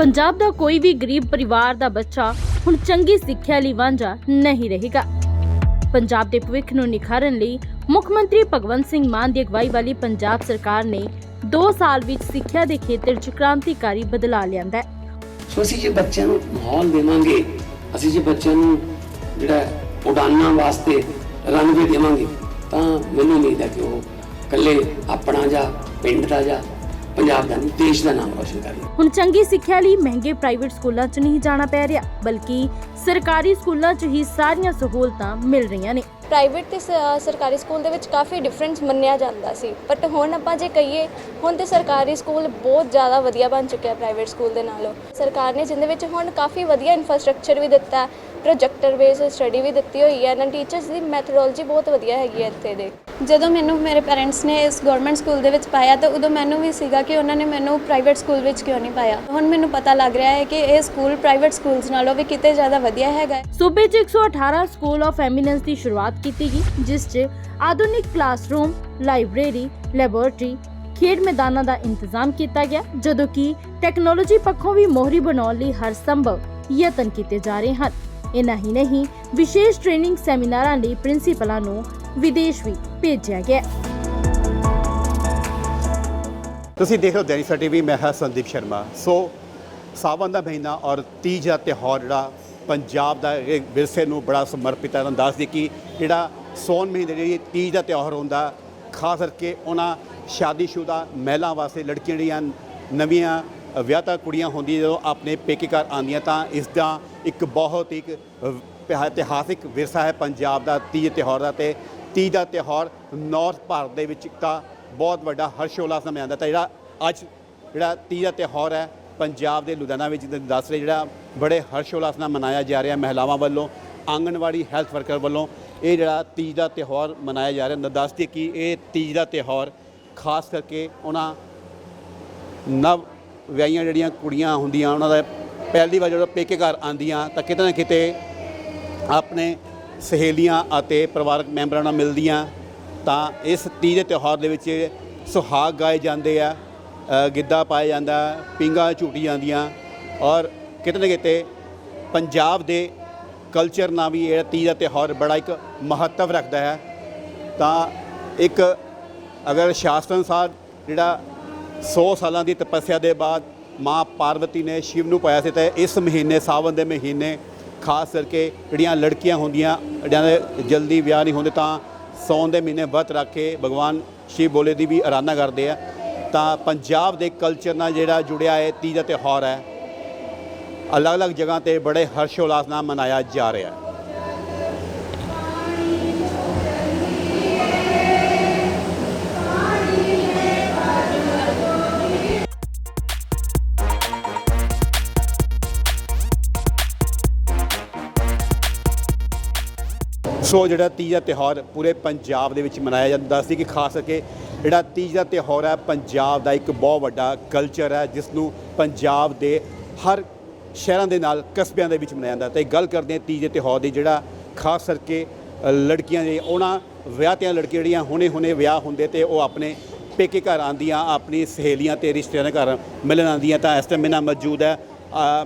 ਪੰਜਾਬ ਦਾ ਕੋਈ ਵੀ ਗਰੀਬ ਪਰਿਵਾਰ ਦਾ ਬੱਚਾ ਹੁਣ ਚੰਗੀ ਸਿੱਖਿਆ ਲਈ ਵਾਂਝਾ ਨਹੀਂ ਰਹੇਗਾ। ਪੰਜਾਬ ਦੇ ਭਵਿੱਖ ਨੂੰ ਨਿਖਾਰਨ ਲਈ ਮੁੱਖ ਮੰਤਰੀ ਭਗਵੰਤ ਸਿੰਘ ਮਾਨ ਦੀ ਅਗਵਾਈ ਵਾਲੀ ਪੰਜਾਬ ਸਰਕਾਰ ਨੇ 2 ਸਾਲ ਵਿੱਚ ਸਿੱਖਿਆ ਦੇ ਖੇਤਰ 'ਚ ਕ੍ਰਾਂਤੀਕਾਰੀ ਬਦਲਾਅ ਲਿਆਂਦਾ ਹੈ। ਸੋ ਅਸੀਂ ਜੇ ਬੱਚਿਆਂ ਨੂੰ ਮਾਹੌਲ ਦੇਵਾਂਗੇ, ਅਸੀਂ ਜੇ ਬੱਚਿਆਂ ਨੂੰ ਜਿਹੜਾ ਉਡਾਨਾਂ ਵਾਸਤੇ ਰਨਵੇ ਦੇਵਾਂਗੇ, ਤਾਂ ਮੈਨੂੰ ਉਮੀਦ ਹੈ ਕਿ ਉਹ ਇਕੱਲੇ ਆਪਣਾ ਜਾਂ ਪਿੰਡ ਦਾ ਜਾਂ ਪੰਜਾਬ ਦਾ ਨਹੀਂ, ਦੇਸ਼ ਦਾ ਨਾਮ ਰੋਸ਼ਨ ਕਰਨਗੇ ਹੁਣ ਚੰਗੀ ਸਿੱਖਿਆ ਲਈ ਮਹਿੰਗੇ ਪ੍ਰਾਈਵੇਟ ਸਕੂਲਾਂ 'ਚ ਨਹੀਂ ਜਾਣਾ ਪੈ ਰਿਹਾ, ਬਲਕਿ ਸਰਕਾਰੀ ਸਕੂਲਾਂ 'ਚ ਹੀ ਸਾਰੀਆਂ ਸਹੂਲਤਾਂ ਮਿਲ ਰਹੀਆਂ ਨੇ। ਪ੍ਰਾਈਵੇਟ ਤੇ ਸਰਕਾਰੀ ਸਕੂਲ ਦੇ ਵਿੱਚ ਕਾਫੀ ਡਿਫਰੈਂਸ ਮੰਨਿਆ ਜਾਂਦਾ ਸੀ। ਬਟ ਹੁਣ ਆਪਾਂ ਜੇ ਕਹੀਏ ਹੁਣ ਤੇ ਸਰਕਾਰੀ ਸਕੂਲ ਬਹੁਤ ਜ਼ਿਆਦਾ ਵਧੀਆ ਬਣ ਚੁੱਕਿਆ ਪ੍ਰਾਈਵੇਟ ਸਕੂਲ ਦੇ ਨਾਲੋਂ। ਸਰਕਾਰ ਨੇ ਜਿੰਦੇ ਵਿੱਚ ਹੁਣ ਕਾਫੀ ਵਧੀਆ ਇਨਫਰਾਸਟ੍ਰਕਚਰ ਵੀ ਦਿੱਤਾ ਪ੍ਰੋਜੈਕਟਰ ਬੇਸ ਸਟੱਡੀ ਵੀ ਦਿੱਤੀ ਹੋਈ ਹੈ ਇਹਨਾਂ ਟੀਚਰਸ ਦੀ ਮੈਥਡੋਲੋਜੀ ਬਹੁਤ ਵਧੀਆ ਹੈਗੀ ਹੈ ਇੱਥੇ ਦੇ। ਜਦੋਂ ਮੈਨੂੰ ਮੇਰੇ ਪੈਰੈਂਟਸ ਨੇ ਇਸ ਗਵਰਨਮੈਂਟ ਸਕੂਲ ਦੇ ਵਿੱਚ ਪਾਇਆ ਤਾਂ ਉਦੋਂ ਮੈਨੂੰ ਵੀ ਸੀਗਾ ਕਿ ਉਹਨਾਂ ਨੇ ਮੈਨੂੰ ਪ੍ਰਾਈਵੇਟ ਸਕੂਲ ਵਿੱਚ ਕਿਉਂ ਨਹੀਂ ਪਾਇਆ। ਹੁਣ ਮੈਨੂੰ ਪਤਾ ਲੱਗ ਰਿਹਾ ਹੈ ਕਿ ਇਹ ਸਕੂਲ ਪ੍ਰਾਈਵੇਟ ਸਕੂਲਸ ਨਾਲੋਂ ਵੀ ਕਿਤੇ ਜ਼ਿਆਦਾ ਵਧੀਆ ਹੈਗਾ ਸੂਬੇ 'ਚ 118 ਸਕੂਲ ਆਫ ਐਮੀਨੈਂਸ ਦੀ ਸ਼ੁਰੂਆਤ ਕੀਤੀ ਗਈ, ਜਿਸ 'ਚ ਆਧੁਨਿਕ ਕਲਾਸਰੂਮ, ਲਾਇਬ੍ਰੇਰੀ, ਲੈਬੋਰੇਟਰੀ, ਖੇਡ ਮੈਦਾਨਾਂ ਦਾ ਇੰਤਜ਼ਾਮ ਕੀਤਾ ਗਿਆ, ਜਦੋਂ ਕਿ ਟੈਕਨੋਲੋਜੀ ਪੱਖੋਂ ਵੀ ਮੋਹਰੀ ਬਣਾਉਣ ਲਈ ਹਰ ਸੰਭਵ ਯਤਨ ਕੀਤੇ ਜਾ ਰਹੇ ਹਨ। ਇਨਾ ਹੀ ਨਹੀਂ, ਵਿਸ਼ੇਸ਼ ਟ੍ਰੇਨਿੰਗ ਸੈਮੀਨਾਰਾਂ ਲਈ ਪ੍ਰਿੰਸੀਪਲਾਂ ਨੂੰ ਵਿਦੇਸ਼ ਵੀ ਭੇਜਿਆ ਗਿਆ ਤੁਸੀਂ ਦੇਖ ਦੈਨਿਕ ਸਟੀਵੀ ਮੈਂ ਹਾਂ ਸੰਦੀਪ ਸ਼ਰਮਾ। ਸੋ ਸਾਵਨ ਦਾ ਮਹੀਨਾ ਔਰ ਤੀਜ ਦਾ ਤਿਉਹਾਰ ਜਿਹੜਾ ਪੰਜਾਬ ਦਾ ਇਹ ਵਿਰਸੇ ਨੂੰ ਬੜਾ ਸਮਰਪਿਤ ਹੈ। ਤੁਹਾਨੂੰ ਦੱਸ ਕਿ ਜਿਹੜਾ ਸੌਣ ਮਹੀਨੇ ਜਿਹੜੀ ਤੀਜ ਦਾ ਤਿਉਹਾਰ ਹੁੰਦਾ, ਖਾਸ ਕਰਕੇ ਉਹਨਾਂ ਸ਼ਾਦੀशुदा ਮਹਿਲਾ ਵਾਸਤੇ ਲੜਕੀਆਂ ਜਿਹੜੀਆਂ ਨਵੀਆਂ ਵਿਆਹਤਾ ਕੁੜੀਆਂ ਹੁੰਦੀਆਂ, ਜਦੋਂ ਆਪਣੇ ਪੇਕੇ ਘਰ ਆਉਂਦੀਆਂ ਤਾਂ ਇਸ ਦਾ ਇੱਕ ਬਹੁਤ ਹੀ ਇਤਿਹਾਸਿਕ ਵਿਰਸਾ ਹੈ ਪੰਜਾਬ ਦਾ ਤੀਜ ਤਿਉਹਾਰ ਦਾ। ਤੇ ਤੀਜ ਦਾ ਤਿਉਹਾਰ ਨਾਰਥ ਭਾਰਤ ਦੇ ਵਿੱਚ ਤਾਂ ਬਹੁਤ ਵੱਡਾ ਹਰਸ਼ੋਲਾਸ ਨਾਲ ਮਨਾਉਂਦਾ ਤਾਂ ਜਿਹੜਾ ਅੱਜ ਜਿਹੜਾ ਤੀਜ ਦਾ ਤਿਉਹਾਰ ਹੈ ਪੰਜਾਬ ਦੇ ਲੁਧਿਆਣਾ ਵਿੱਚ ਦੱਸ ਰਹੇ ਜਿਹੜਾ ਬੜੇ ਹਰਸ਼ੋਲਾਸ ਨਾਲ ਮਨਾਇਆ ਜਾ ਰਿਹਾ ਮਹਿਲਾਵਾਂ ਵੱਲੋਂ, ਆਂਗਣਵਾੜੀ ਹੈਲਥ ਵਰਕਰ ਵੱਲੋਂ, ਇਹ ਜਿਹੜਾ ਤੀਜ ਦਾ ਤਿਉਹਾਰ ਮਨਾਇਆ ਜਾ ਰਿਹਾ। ਦੱਸ ਕਿ ਇਹ ਤੀਜ ਦਾ ਤਿਉਹਾਰ ਖਾਸ ਕਰਕੇ ਉਹਨਾਂ ਨਵ ਵਿਆਹੀਆਂ ਜਿਹੜੀਆਂ ਕੁੜੀਆਂ ਹੁੰਦੀਆਂ, ਉਹਨਾਂ ਦਾ ਪਹਿਲੀ ਵਾਰ ਜਦੋਂ ਪੇਕੇ ਘਰ ਆਉਂਦੀਆਂ, ਤਾਂ ਕਿਤੇ ਨਾ ਕਿਤੇ ਆਪਣੇ ਸਹੇਲੀਆਂ ਅਤੇ ਪਰਿਵਾਰਕ ਮੈਂਬਰਾਂ ਨਾਲ ਮਿਲਦੀਆਂ, ਤਾਂ ਇਸ ਤੀਜ ਦੇ ਤਿਉਹਾਰ ਦੇ ਵਿੱਚ ਸੁਹਾਗ ਗਾਏ ਜਾਂਦੇ ਆ। ਗਿੱਧਾ ਪਾਇਆ ਜਾਂਦਾ, ਪਿੰਗਾ ਝੂਟੀ ਜਾਂਦੀਆਂ ਔਰ ਕਿਤੇ ਨਾ ਕਿਤੇ ਪੰਜਾਬ ਦੇ ਕਲਚਰ ਨਾਲ ਵੀ ਇਹ ਤੀਜ ਦਾ ਤਿਉਹਾਰ ਬੜਾ ਇੱਕ ਮਹੱਤਵ ਰੱਖਦਾ ਹੈ। ਤਾਂ ਇੱਕ ਅਗਰ ਸ਼ਾਸਤਰ ਅਨੁਸਾਰ ਜਿਹੜਾ 100 ਸਾਲਾਂ ਦੀ ਤਪੱਸਿਆ ਦੇ ਬਾਅਦ ਮਾਂ ਪਾਰਵਤੀ ਨੇ ਸ਼ਿਵ ਨੂੰ ਪਾਇਆ ਸੀ, ਤੇ ਇਸ ਮਹੀਨੇ ਸਾਵਨ ਦੇ ਮਹੀਨੇ ਖਾਸ ਕਰਕੇ ਜਿਹੜੀਆਂ ਲੜਕੀਆਂ ਹੁੰਦੀਆਂ, ਜਿਹੜਿਆਂ ਦੇ ਜਲਦੀ ਵਿਆਹ ਨਹੀਂ ਹੁੰਦੇ, ਤਾਂ ਸੌਣ ਦੇ ਮਹੀਨੇ ਵਰਤ ਰੱਖ ਕੇ ਭਗਵਾਨ ਸ਼ਿਵ ਬੋਲੇ ਦੀ ਵੀ ਆਰਾਧਨਾ ਕਰਦੇ ਆ। ਤਾਂ ਪੰਜਾਬ ਦੇ ਕਲਚਰ ਨਾਲ ਜਿਹੜਾ ਜੁੜਿਆ ਹੈ ਤੀਜ ਦਾ ਤਿਉਹਾਰ ਹੈ। ਅਲੱਗ-ਅਲੱਗ ਜਗ੍ਹਾ ਤੇ ਬੜੇ ਹਰਸ਼ ਹਰਸ਼ੋਲਾਸ ਨਾਲ ਮਨਾਇਆ ਜਾ ਰਿਹਾ ਹੈ। ਸੋ ਜਿਹੜਾ ਤੀਜ ਦਾ ਤਿਉਹਾਰ ਪੂਰੇ ਪੰਜਾਬ ਦੇ ਵਿੱਚ ਮਨਾਇਆ ਜਾਂਦਾ ਸੀ ਕਿ ਖਾਸ ਕਰਕੇ ਜਿਹੜਾ ਤੀਜ ਦਾ ਤਿਉਹਾਰ ਹੈ, ਪੰਜਾਬ ਦਾ ਇੱਕ ਬਹੁਤ ਵੱਡਾ ਕਲਚਰ ਹੈ ਜਿਸ ਨੂੰ ਪੰਜਾਬ ਦੇ ਹਰ ਸ਼ਹਿਰਾਂ ਦੇ ਨਾਲ, ਕਸਬਿਆਂ ਦੇ ਵਿੱਚ ਮਨਾਇਆ ਜਾਂਦਾ ਤੇ ਗੱਲ ਕਰਦੇ ਹਾਂ ਤੀਜ ਦੇ ਤਿਉਹਾਰ ਦੀ, ਜਿਹੜਾ ਖਾਸ ਕਰਕੇ ਲੜਕੀਆਂ ਦੇ, ਉਹਨਾਂ ਵਿਆਹਤੀਆਂ ਲੜਕੀਆਂ ਜਿਹੜੀਆਂ ਹੁਣੇ ਹੁਣੇ ਵਿਆਹ ਹੁੰਦੇ ਤੇ ਉਹ ਆਪਣੇ ਪੇਕੇ ਘਰ ਆਉਂਦੀਆਂ, ਆਪਣੀ ਸਹੇਲੀਆਂ ਤੇ ਰਿਸ਼ਤੇਦਾਰਾਂ ਦੇ ਘਰ ਮਿਲਣ ਆਉਂਦੀਆਂ ਤਾਂ ਇਸ ਟਾਈਮ ਮੇਰੇ ਨਾਲ ਮੌਜੂਦ ਹੈ।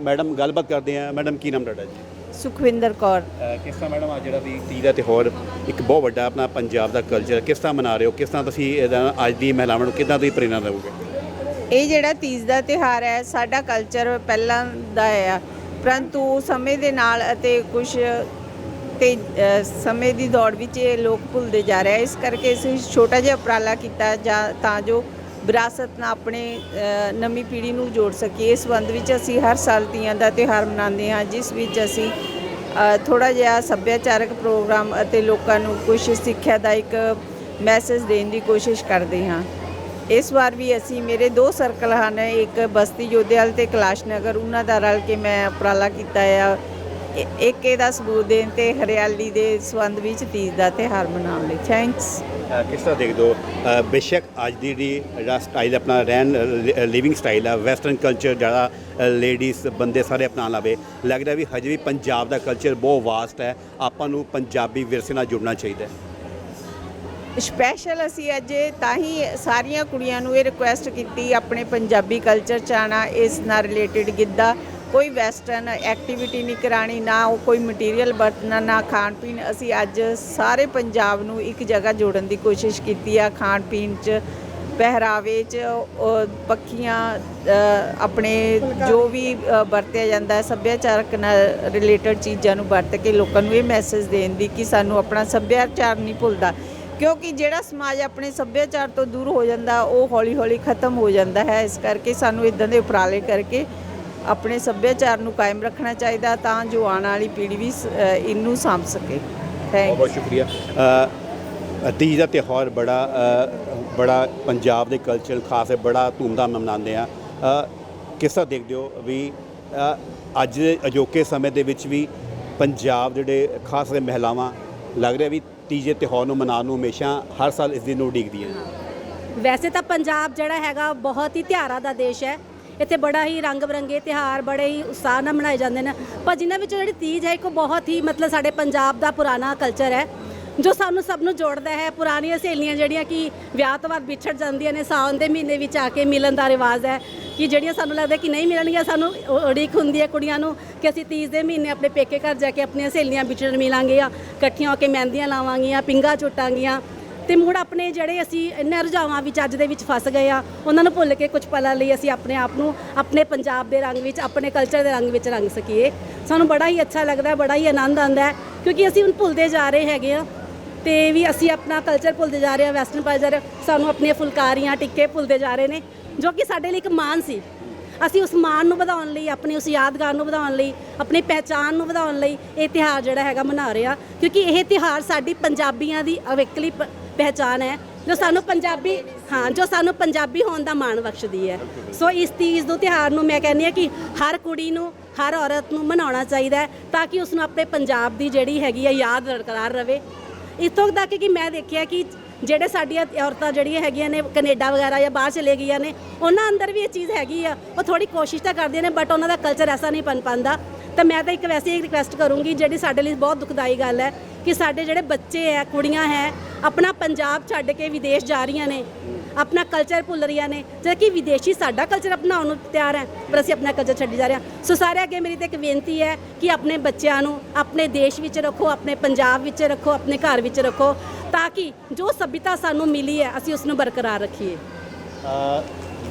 ਮੈਡਮ, ਗੱਲਬਾਤ ਕਰਦੇ ਹਾਂ। ਮੈਡਮ, ਕੀ ਨਾਮ ਤੁਹਾਡਾ ਜੀ? ਸੁਖਵਿੰਦਰ ਕੌਰ। ਕਿਸ ਤਰ੍ਹਾਂ ਮੈਡਮ ਅੱਜ ਜਿਹੜਾ ਵੀ ਤੀਜ ਦਾ ਤਿਉਹਾਰ ਇੱਕ ਬਹੁਤ ਵੱਡਾ ਆਪਣਾ ਪੰਜਾਬ ਦਾ ਕਲਚਰ ਕਿਸ ਤਰ੍ਹਾਂ ਮਨਾ ਰਹੇ ਹੋ? ਕਿਸ ਤਰ੍ਹਾਂ ਤੁਸੀਂ ਇਹਦਾ ਅੱਜ ਦੀ ਮਹਿਲਾਵਾਂ ਨੂੰ ਕਿੱਦਾਂ ਤੁਸੀਂ ਪ੍ਰੇਰਨਾ ਦਿਓਗੇ? ਇਹ ਜਿਹੜਾ ਤੀਜ ਦਾ ਤਿਉਹਾਰ ਹੈ ਸਾਡਾ ਕਲਚਰ ਪਹਿਲਾਂ ਦਾ ਆ। ਪਰੰਤੂ ਸਮੇਂ ਦੇ ਨਾਲ ਅਤੇ ਕੁਝ ਤੇ ਅ, ਸਮੇਂ ਦੀ ਦੌੜ ਵਿੱਚ ਇਹ ਲੋਕ ਭੁੱਲਦੇ ਜਾ ਰਹੇ ਆ। ਇਸ ਕਰਕੇ ਅਸੀਂ ਛੋਟਾ ਜਿਹਾ ਉਪਰਾਲਾ ਕੀਤਾ ਜਾਂ ਤਾਂ ਜੋ ਵਿਰਾਸਤ ਨਾਲ ਆਪਣੇ ਨਵੀਂ ਪੀੜ੍ਹੀ ਨੂੰ ਜੋੜ ਸਕੀਏ। ਇਸ ਸੰਬੰਧ ਵਿੱਚ ਅਸੀਂ ਹਰ ਸਾਲ ਤੀਆਂ ਦਾ ਤਿਉਹਾਰ ਮਨਾਉਂਦੇ ਹਾਂ, ਜਿਸ ਵਿੱਚ ਅਸੀਂ ਥੋੜਾ ਜਿਹਾ ਸੱਭਿਆਚਾਰਕ ਪ੍ਰੋਗਰਾਮ ਅਤੇ ਲੋਕਾਂ ਨੂੰ ਕੁਝ ਸਿੱਖਿਆ ਦਾ ਇੱਕ ਮੈਸੇਜ ਦੇਣ ਦੀ ਕੋਸ਼ਿਸ਼ ਕਰਦੇ ਹਾਂ। ਇਸ ਵਾਰ ਵੀ ਅਸੀਂ, ਮੇਰੇ ਦੋ ਸਰਕਲ ਹਨ, ਇੱਕ ਬਸਤੀ ਜੋਧੇਵਾਲ ਤੇ ਕੈਲਾਸ਼ ਨਗਰ। ਉਹਨਾਂ ਦਾ ਰਲ ਕੇ ਮੈਂ ਉਪਰਾਲਾ ਕੀਤਾ ਆ। ਇੱਕ ਇਹਦਾ ਸਬੂਤ ਦੇਣ ਤੇ ਹਰਿਆਲੀ ਦੇ ਸੰਬੰਧ ਵਿੱਚ ਤੀਜ ਦਾ ਤਿਉਹਾਰ ਮਨਾਉਣ ਲਈ। ਥੈਂਕਸ ਅ, ਕਿਸ ਤਰ੍ਹਾਂ ਦੇਖਦੇ ਹੋ? ਅ, ਬੇਸ਼ੱਕ ਅੱਜ ਦੀ ਜਿਹੜੀ ਜਿਹੜਾ ਸਟਾਈਲ ਆਪਣਾ ਰਹਿਣ ਲਿਵਿੰਗ ਸਟਾਈਲ ਹੈ ਵੈਸਟਰਨ ਕਲਚਰ ਜਿਹੜਾ ਲੇਡੀਜ਼ ਬੰਦੇ ਸਾਰੇ ਅਪਣਾ ਲਵੇ। ਲੱਗਦਾ ਵੀ ਹਜੇ ਵੀ ਪੰਜਾਬ ਦਾ ਕਲਚਰ ਬਹੁਤ ਵਾਸਟ ਹੈ। ਆਪਾਂ ਨੂੰ ਪੰਜਾਬੀ ਵਿਰਸੇ ਨਾਲ ਜੁੜਨਾ ਚਾਹੀਦਾ ਹੈ। ਸਪੈਸ਼ਲ ਅਸੀਂ ਅੱਜ ਇਹ ਤਾਂ ਹੀ ਸਾਰੀਆਂ ਕੁੜੀਆਂ ਨੂੰ ਇਹ ਰਿਕੁਐਸਟ ਕੀਤੀ ਆਪਣੇ ਪੰਜਾਬੀ ਕਲਚਰ ਚ ਆਉਣਾ ਇਸ ਨਾਲ ਰਿਲੇਟਡ ਗਿੱਧਾ। ਕੋਈ ਵੈਸਟਰਨ ਐਕਟੀਵਿਟੀ ਨਹੀਂ ਕਰਾਣੀ, ਨਾ ਉਹ ਕੋਈ ਮਟੀਰੀਅਲ ਵਰਤਣਾ, ਨਾ ਖਾਣ ਪੀਣ। ਅਸੀਂ ਅੱਜ ਸਾਰੇ ਪੰਜਾਬ ਨੂੰ ਇੱਕ ਜਗ੍ਹਾ ਜੋੜਨ ਦੀ ਕੋਸ਼ਿਸ਼ ਕੀਤੀ ਆ, ਖਾਣ ਪੀਣ ਚ, ਪਹਿਰਾਵੇ ਚ ਪੱਖੀਆਂ ਆਪਣੇ ਜੋ ਵੀ ਵਰਤਿਆ ਜਾਂਦਾ ਹੈ, ਸੱਭਿਆਚਾਰਕ ਨਾਲ ਰਿਲੇਟਡ ਚੀਜ਼ਾਂ ਨੂੰ ਵਰਤ ਕੇ ਲੋਕਾਂ ਨੂੰ ਇਹ ਮੈਸੇਜ ਦੇਣ ਦੀ ਕਿ ਸਾਨੂੰ ਆਪਣਾ ਸੱਭਿਆਚਾਰ ਨਹੀਂ ਭੁੱਲਦਾ। ਕਿਉਂਕਿ ਜਿਹੜਾ ਸਮਾਜ ਆਪਣੇ ਸੱਭਿਆਚਾਰ ਤੋਂ ਦੂਰ ਹੋ ਜਾਂਦਾ, ਉਹ ਹੌਲੀ-ਹੌਲੀ ਖਤਮ ਹੋ ਜਾਂਦਾ ਹੈ। ਇਸ ਕਰਕੇ ਸਾਨੂੰ ਇਦਾਂ ਦੇ ਉਪਰਾਲੇ ਕਰਕੇ ਆਪਣੇ ਸੱਭਿਆਚਾਰ ਨੂੰ ਕਾਇਮ ਰੱਖਣਾ ਚਾਹੀਦਾ ਤਾਂ ਜੋ ਆਉਣ ਵਾਲੀ ਪੀੜ੍ਹੀ ਵੀ ਸ- ਅ, ਇਹਨੂੰ ਸਾਂਭ ਸਕੇ। ਬਹੁਤ ਥੈਂਕ ਬਹੁਤ ਸ਼ੁਕਰੀਆ। ਅ, ਤੀਜ ਦਾ ਤਿਉਹਾਰ ਬੜਾ ਅ, ਬੜਾ ਪੰਜਾਬ ਦੇ ਕਲਚਰ ਖਾਸ ਹੈ ਬੜਾ ਧੂਮਧਾਮ ਨਾਲ ਮਨਾਉਂਦੇ ਆ। ਕਿਸ ਤਰ੍ਹਾਂ ਦੇਖਦੇ ਹੋ ਵੀ ਅ, ਅੱਜ ਦੇ ਅਜੋਕੇ ਸਮੇਂ ਦੇ ਵਿੱਚ ਵੀ ਪੰਜਾਬ ਜਿਹੜੇ ਖਾਸ ਕਰਕੇ ਮਹਿਲਾਵਾਂ ਲੱਗ ਰਿਹਾ ਵੀ ਤੀਜੇ ਤਿਉਹਾਰ ਨੂੰ ਮਨਾਉਣ ਨੂੰ ਹਮੇਸ਼ਾ ਹਰ ਸਾਲ ਇਸ ਦਿਨ ਨੂੰ ਉਡੀਕਦੀਆਂ ਵੈਸੇ ਤਾਂ ਪੰਜਾਬ ਜਿਹੜਾ ਹੈਗਾ ਬਹੁਤ ਹੀ ਤਿਉਹਾਰਾਂ ਦਾ ਦੇਸ਼ ਹੈ। ਇੱਥੇ ਬੜਾ ਹੀ ਰੰਗ ਬਰੰਗੇ ਤਿਉਹਾਰ, ਬੜੇ ਹੀ ਉਤਸ਼ਾਹ ਨਾਲ ਮਨਾਏ ਜਾਂਦੇ ਨੇ। ਪਰ ਜਿਨ੍ਹਾਂ ਵਿੱਚੋਂ ਜਿਹੜੀ ਤੀਜ ਹੈ, ਇੱਕ ਬਹੁਤ ਹੀ ਮਤਲਬ ਸਾਡੇ ਪੰਜਾਬ ਦਾ ਪੁਰਾਣਾ ਕਲਚਰ ਹੈ, ਜੋ ਸਾਨੂੰ ਸਭ ਨੂੰ ਜੋੜਦਾ ਹੈ। ਪੁਰਾਣੀਆਂ ਸਹੇਲੀਆਂ ਜਿਹੜੀਆਂ ਕਿ ਵਿਆਹ ਤੋਂ ਬਾਅਦ ਵਿਛੜ ਜਾਂਦੀਆਂ ਨੇ, ਸਾਉਣ ਦੇ ਮਹੀਨੇ ਵਿੱਚ ਆ ਕੇ ਮਿਲਣ ਦਾ ਰਿਵਾਜ ਹੈ ਕਿ ਜਿਹੜੀਆਂ ਸਾਨੂੰ ਲੱਗਦਾ ਕਿ ਨਹੀਂ ਮਿਲਣਗੀਆਂ, ਸਾਨੂੰ ਉ- ਉਡੀਕ ਹੁੰਦੀ ਹੈ ਕੁੜੀਆਂ ਨੂੰ ਕਿ ਅਸੀਂ ਤੀਜ ਦੇ ਮਹੀਨੇ ਆਪਣੇ ਪੇਕੇ ਘਰ ਜਾ ਕੇ ਆਪਣੀਆਂ ਸਹੇਲੀਆਂ ਵਿਛੜ ਮਿਲਾਂਗੀਆਂ, ਇਕੱਠੀਆਂ ਹੋ ਕੇ ਮਹਿੰਦੀਆਂ ਲਾਵਾਂਗੀਆਂ, ਪਿੰਗਾ ਚੁੱਟਾਂਗੀਆਂ। ਤੇ ਮੁੜ ਆਪਣੇ ਜਿਹੜੇ ਅਸੀਂ ਇਹਨਾਂ ਰੁਝਾਵਾਂ ਵਿੱਚ ਅੱਜ ਦੇ ਵਿੱਚ ਫਸ ਗਏ ਆ, ਉਹਨਾਂ ਨੂੰ ਭੁੱਲ ਕੇ ਕੁਝ ਪਲਾਂ ਲਈ ਅਸੀਂ ਆਪਣੇ ਆਪ ਨੂੰ ਆਪਣੇ ਪੰਜਾਬ ਦੇ ਰੰਗ ਵਿੱਚ, ਆਪਣੇ ਕਲਚਰ ਦੇ ਰੰਗ ਵਿੱਚ ਰੰਗ ਸਕੀਏ। ਸਾਨੂੰ ਬੜਾ ਹੀ ਅੱਛਾ ਲੱਗਦਾ, ਬੜਾ ਹੀ ਆਨੰਦ ਆਉਂਦਾ ਕਿਉਂਕਿ ਅਸੀਂ ਹੁਣ ਭੁੱਲਦੇ ਜਾ ਰਹੇ ਹੈਗੇ ਆ। ਤੇ ਵੀ ਅਸੀਂ ਆਪਣਾ ਕਲਚਰ ਭੁੱਲਦੇ ਜਾ ਰਹੇ ਹਾਂ ਵੈਸਟਰਨ ਕਲਚਰ ਸਾਨੂੰ ਆਪਣੀਆਂ ਫੁਲਕਾਰੀਆਂ, ਟਿੱਕੇ ਭੁੱਲਦੇ ਜਾ ਰਹੇ ਨੇ, ਜੋ ਕਿ ਸਾਡੇ ਲਈ ਇੱਕ ਮਾਣ ਸੀ। ਅਸੀਂ ਉਸ ਮਾਣ ਨੂੰ ਵਧਾਉਣ ਲਈ, ਆਪਣੀ ਉਸ ਯਾਦਗਾਰ ਨੂੰ ਵਧਾਉਣ ਲਈ, ਆਪਣੀ ਪਹਿਚਾਣ ਨੂੰ ਵਧਾਉਣ ਲਈ ਇਹ ਤਿਉਹਾਰ ਜਿਹੜਾ ਹੈਗਾ ਮਨਾ ਰਹੇ ਆ, ਕਿਉਂਕਿ ਇਹ ਤਿਉਹਾਰ ਸਾਡੀ ਪੰਜਾਬੀਆਂ ਦੀ ਅਵੇਕਲੀ ਪ- ਪਹਿਚਾਣ ਹੈ, ਜੋ ਸਾਨੂੰ ਪੰਜਾਬੀ, ਹਾਂ, ਜੋ ਸਾਨੂੰ ਪੰਜਾਬੀ ਹੋਣ ਦਾ ਮਾਣ ਬਖਸ਼ਦੀ ਹੈ। ਸੋ ਇਸ ਤੀਜ ਦੇ ਤਿਉਹਾਰ ਨੂੰ ਮੈਂ ਕਹਿੰਦੀ ਹਾਂ ਕਿ ਹਰ ਕੁੜੀ ਨੂੰ, ਹਰ ਔਰਤ ਨੂੰ ਮਨਾਉਣਾ ਚਾਹੀਦਾ ਹੈ, ਤਾਂ ਕਿ ਉਸ ਨੂੰ ਆਪਣੇ ਪੰਜਾਬ ਦੀ ਜਿਹੜੀ ਹੈਗੀ ਆ ਯਾਦ ਬਰਕਰਾਰ ਰਵੇ। ਇੱਥੋਂ ਤੱਕ ਕਿ ਮੈਂ ਦੇਖਿਆ ਕਿ ਜਿਹੜੇ ਸਾਡੀਆਂ ਔਰਤਾਂ ਜਿਹੜੀਆਂ ਹੈਗੀਆਂ ਨੇ, ਕੈਨੇਡਾ ਵਗੈਰਾ ਜਾਂ ਬਾਹਰ ਚਲੇ ਗਈਆਂ ਨੇ, ਉਹਨਾਂ ਅੰਦਰ ਵੀ ਇਹ ਚੀਜ਼ ਹੈਗੀ ਆ, ਉਹ ਥੋੜੀ ਕੋਸ਼ਿਸ਼ ਤਾਂ ਕਰਦੀਆਂ ਨੇ ਬਟ ਉਹਨਾਂ ਦਾ ਕਲਚਰ ਐਸਾ ਨਹੀਂ ਬਣ ਪਾਉਂਦਾ। ਤਾਂ ਮੈਂ ਤਾਂ ਇੱਕ ਵੈਸੇ ਹੀ ਰਿਕਵੈਸਟ ਕਰੂੰਗੀ, ਜਿਹੜੀ ਸਾਡੇ ਲਈ ਬਹੁਤ ਦੁਖਦਾਈ ਗੱਲ ਹੈ, ਕਿ ਸਾਡੇ ਜਿਹੜੇ ਬੱਚੇ ਹੈ, ਕੁੜੀਆਂ ਹੈ ਆਪਣਾ ਪੰਜਾਬ ਛੱਡ ਕੇ ਵਿਦੇਸ਼ ਜਾ ਰਹੀਆਂ ਨੇ, ਆਪਣਾ ਕਲਚਰ ਭੁੱਲ ਰਹੀਆਂ ਨੇ, ਜਦ ਕਿ ਵਿਦੇਸ਼ੀ ਸਾਡਾ ਕਲਚਰ ਅਪਣਾਉਣ ਨੂੰ ਤਿਆਰ ਹੈ, ਪਰ ਅਸੀਂ ਆਪਣਾ ਕਲਚਰ ਛੱਡੀ ਜਾ ਰਹੇ ਹਾਂ। ਸੋ ਸਾਰੇ ਅੱਗੇ ਮੇਰੀ ਤੇ ਇੱਕ ਬੇਨਤੀ ਹੈ ਕਿ ਆਪਣੇ ਬੱਚਿਆਂ ਨੂੰ ਆਪਣੇ ਦੇਸ਼ ਵਿੱਚ ਰੱਖੋ, ਆਪਣੇ ਪੰਜਾਬ ਵਿੱਚ ਰੱਖੋ, ਆਪਣੇ ਘਰ ਵਿੱਚ ਰੱਖੋ, ਤਾਂ ਕਿ ਜੋ ਸਭਿਤਾ ਸਾਨੂੰ ਮਿਲੀ ਹੈ, ਅਸੀਂ ਉਸ ਨੂੰ ਬਰਕਰਾਰ ਰੱਖੀਏ।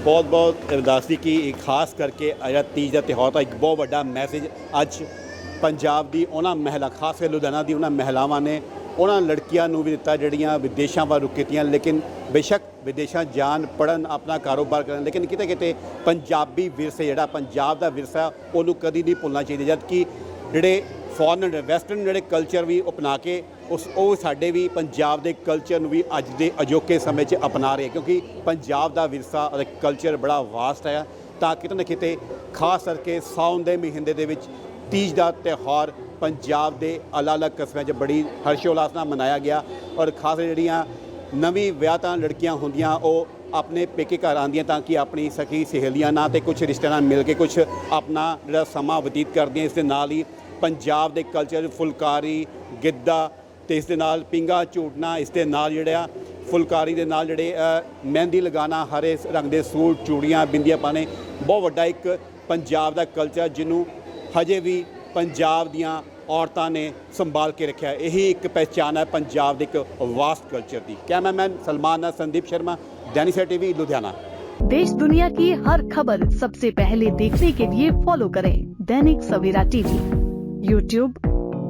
ਬਹੁਤ ਬਹੁਤ ਅਰਦਾਸ ਸੀ ਕਿ ਖਾਸ ਕਰਕੇ ਇਹ ਤੀਜ ਦਾ ਤਿਉਹਾਰ ਦਾ ਇੱਕ ਬਹੁਤ ਵੱਡਾ ਮੈਸੇਜ ਅੱਜ ਪੰਜਾਬ ਦੀ ਉਹਨਾਂ ਮਹਿਲਾ, ਖਾਸ ਕਰ ਲੁਧਿਆਣਾ ਦੀ ਉਹਨਾਂ ਮਹਿਲਾਵਾਂ ਨੇ ਉਹਨਾਂ ਲੜਕੀਆਂ ਨੂੰ ਵੀ ਦਿੱਤਾ, ਜਿਹੜੀਆਂ ਵਿਦੇਸ਼ਾਂ ਵੱਲ ਰੁਕ ਕੀਤੀਆਂ, ਲੇਕਿਨ ਬੇਸ਼ੱਕ ਵਿਦੇਸ਼ਾਂ ਜਾਣ ਪੜਨ ਆਪਣਾ ਕਾਰੋਬਾਰ ਕਰਨ, ਲੇਕਿਨ ਕਿਤੇ ਕਿਤੇ ਪੰਜਾਬੀ ਵਿਰਸੇ, ਜਿਹੜਾ ਪੰਜਾਬ ਦਾ ਵਿਰਸਾ, ਉਹਨੂੰ ਕਦੀ ਨਹੀਂ ਭੁੱਲਣਾ ਚਾਹੀਦਾ ਜਦ ਕਿ ਜਿਹੜੇ ਫੋਰਨ ਵੈਸਟਰਨ ਜਿਹੜੇ ਕਲਚਰ ਵੀ ਅਪਣਾ ਕੇ, ਉਸ, ਉਹ ਸਾਡੇ ਵੀ ਪੰਜਾਬ ਦੇ ਕਲਚਰ ਨੂੰ ਵੀ ਅੱਜ ਦੇ ਅਜੋਕੇ ਸਮੇਂ 'ਚ ਅਪਣਾ ਰਹੇ ਕਿਉਂਕਿ ਪੰਜਾਬ ਦਾ ਵਿਰਸਾ ਅਤੇ ਕਲਚਰ ਬੜਾ ਵਾਸਟ ਹੈ, ਤਾਂ ਕਿਤੇ ਨਾ ਕਿਤੇ, ਖਾਸ ਕਰਕੇ ਸਾਉਣ ਦੇ ਮਹੀਨੇ ਦੇ ਵਿੱਚ ਤੀਜ ਦਾ ਤਿਉਹਾਰ ਪੰਜਾਬ ਦੇ ਅਲੱਗ-ਅਲੱਗ ਕਸਬਿਆਂ 'ਚ ਬੜੀ ਹਰਸ਼ੋਲਾਸ ਨਾਲ ਮਨਾਇਆ ਗਿਆ ਔਰ ਖਾਸ ਜਿਹੜੀਆਂ ਨਵੀਂ ਵਿਆਹਤਾ ਲੜਕੀਆਂ ਹੁੰਦੀਆਂ, ਉਹ ਆਪਣੇ ਪੇਕੇ ਘਰ ਆਉਂਦੀਆਂ ਤਾਂ ਕਿ ਆਪਣੀ ਸਖੀ ਸਹੇਲੀਆਂ ਨਾਲ ਤੇ ਕੁਝ ਰਿਸ਼ਤਿਆਂ ਨਾਲ ਮਿਲ ਕੇ ਕੁਝ ਆਪਣਾ ਜਿਹੜਾ ਸਮਾਂ ਬਤੀਤ ਕਰਦੀਆਂ। ਇਸ ਦੇ ਨਾਲ ਹੀ ਪੰਜਾਬ ਦੇ ਕਲਚਰ ਫੁਲਕਾਰੀ, ਗਿੱਧਾ ਤੇ ਇਸ ਦੇ ਨਾਲ ਪਿੰਗਾ, ਝੂਟਣਾ, ਇਸ ਦੇ ਨਾਲ ਜਿਹੜਾ ਫੁਲਕਾਰੀ ਦੇ ਨਾਲ ਜਿਹੜੇ ਮਹਿੰਦੀ ਲਗਾਉਣਾ, ਹਰੇ ਰੰਗ ਦੇ ਸੂਟ, ਚੂੜੀਆਂ, ਬਿੰਦੀਆਂ ਪਾਣੇ ਬਹੁਤ ਵੱਡਾ ਇੱਕ ਪੰਜਾਬ ਦਾ ਕਲਚਰ ਜਿਹਨੂੰ ਹਜੇ ਵੀ ਪੰਜਾਬ ਦੀਆਂ ਔਰਤਾਂ ਨੇ ਸੰਭਾਲ ਕੇ ਰੱਖਿਆ ਹੈ। ਇਹੀ ਇੱਕ ਪਹਿਚਾਨ ਹੈ ਪੰਜਾਬ ਦੇ ਇੱਕ ਵਾਸਟ ਕਲਚਰ ਦੀ ਕੈਮਰਾਮੈਨ ਸਲਮਾਨ ਨਾਲ ਸੰਦੀਪ ਸ਼ਰਮਾ दैनिक टीवी लुधियाना देश दुनिया की हर खबर सबसे पहले देखने के लिए फॉलो करें Dainik Savera TV YouTube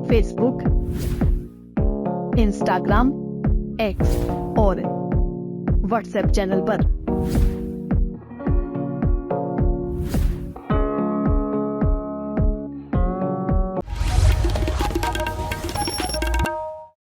Facebook Instagram X और व्हाट्सएप चैनल पर।